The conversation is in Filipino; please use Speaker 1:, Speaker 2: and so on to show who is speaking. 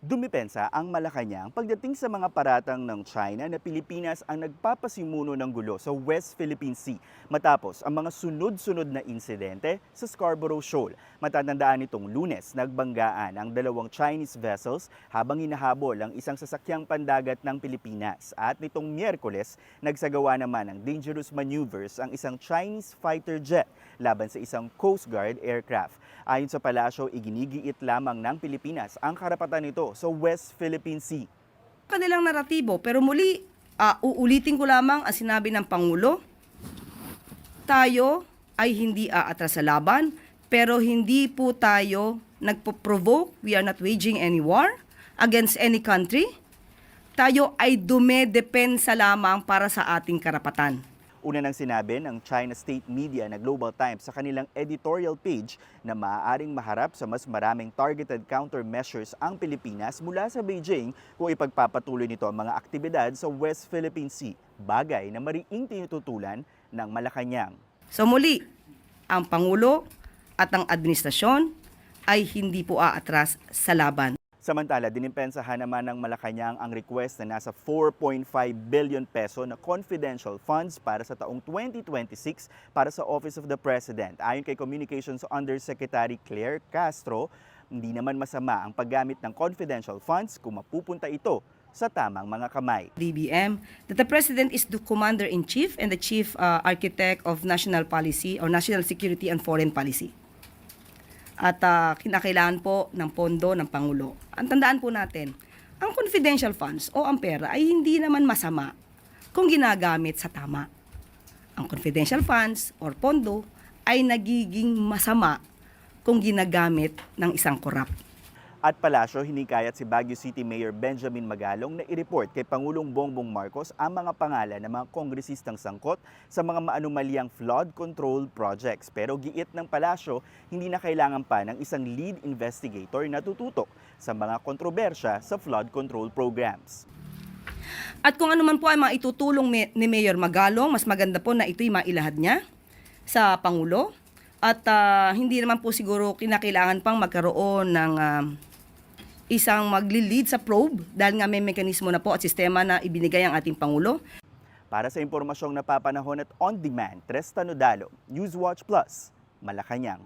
Speaker 1: Dumipensa ang Malacanang pagdating sa mga paratang ng China na Pilipinas ang nagpapasimuno ng gulo sa West Philippine Sea matapos ang mga sunod-sunod na insidente sa Scarborough Shoal. Matatandaan nitong lunes, nagbanggaan ang dalawang Chinese vessels habang hinahabol ang isang sasakyang pandagat ng Pilipinas. At nitong Miyerkules, nagsagawa naman ng dangerous maneuvers ang isang Chinese fighter jet laban sa isang Coast Guard aircraft. Ayon sa palasyo, iginigiit lamang ng Pilipinas ang karapatan nito sa West Philippine Sea.
Speaker 2: kanilang naratibo. Pero muli, ah, uulitin ko lamang ang sinabi ng Pangulo. Tayo ay hindi aatras sa laban, pero hindi po tayo nagpo-provoke. We are not waging any war against any country. Tayo ay dumedepensa lamang para sa ating karapatan.
Speaker 1: Una nang sinabi ng China State Media na Global Times sa kanilang editorial page na maaaring maharap sa mas maraming targeted countermeasures ang Pilipinas mula sa Beijing kung ipagpapatuloy nito ang mga aktibidad sa West Philippine Sea, bagay na mariing tinututulan ng Malacanang.
Speaker 2: So muli, ang Pangulo at ang administrasyon ay hindi po aatras sa laban.
Speaker 1: Samantala, dinimpensahan naman ng Malacanang ang request na nasa 4.5 billion peso na confidential funds para sa taong 2026 para sa Office of the President. Ayon kay Communications Undersecretary Claire Castro, hindi naman masama ang paggamit ng confidential funds kung mapupunta ito sa tamang mga kamay.
Speaker 2: DBM, that the President is the Commander-in-Chief and the Chief uh, Architect of National Policy or National Security and Foreign Policy. At uh, kinakailangan po ng pondo ng Pangulo. Ang tandaan po natin, ang confidential funds o ang pera ay hindi naman masama kung ginagamit sa tama. Ang confidential funds or pondo ay nagiging masama kung ginagamit ng isang korap.
Speaker 1: At palasyo, hinikayat si Baguio City Mayor Benjamin Magalong na i-report kay Pangulong Bongbong Marcos ang mga pangalan ng mga kongresistang sangkot sa mga maanumalyang flood control projects. Pero giit ng palasyo, hindi na kailangan pa ng isang lead investigator na tututok sa mga kontrobersya sa flood control programs.
Speaker 2: At kung ano man po ay maitutulong me- ni Mayor Magalong, mas maganda po na ito'y mailahad niya sa Pangulo. At ah, hindi naman po siguro kinakailangan pang magkaroon ng ah, isang magli-lead sa probe dahil nga may mekanismo na po at sistema na ibinigay ang ating Pangulo.
Speaker 1: Para sa impormasyong napapanahon at on-demand, Tres Tanodalo, Newswatch Plus, Malacanang.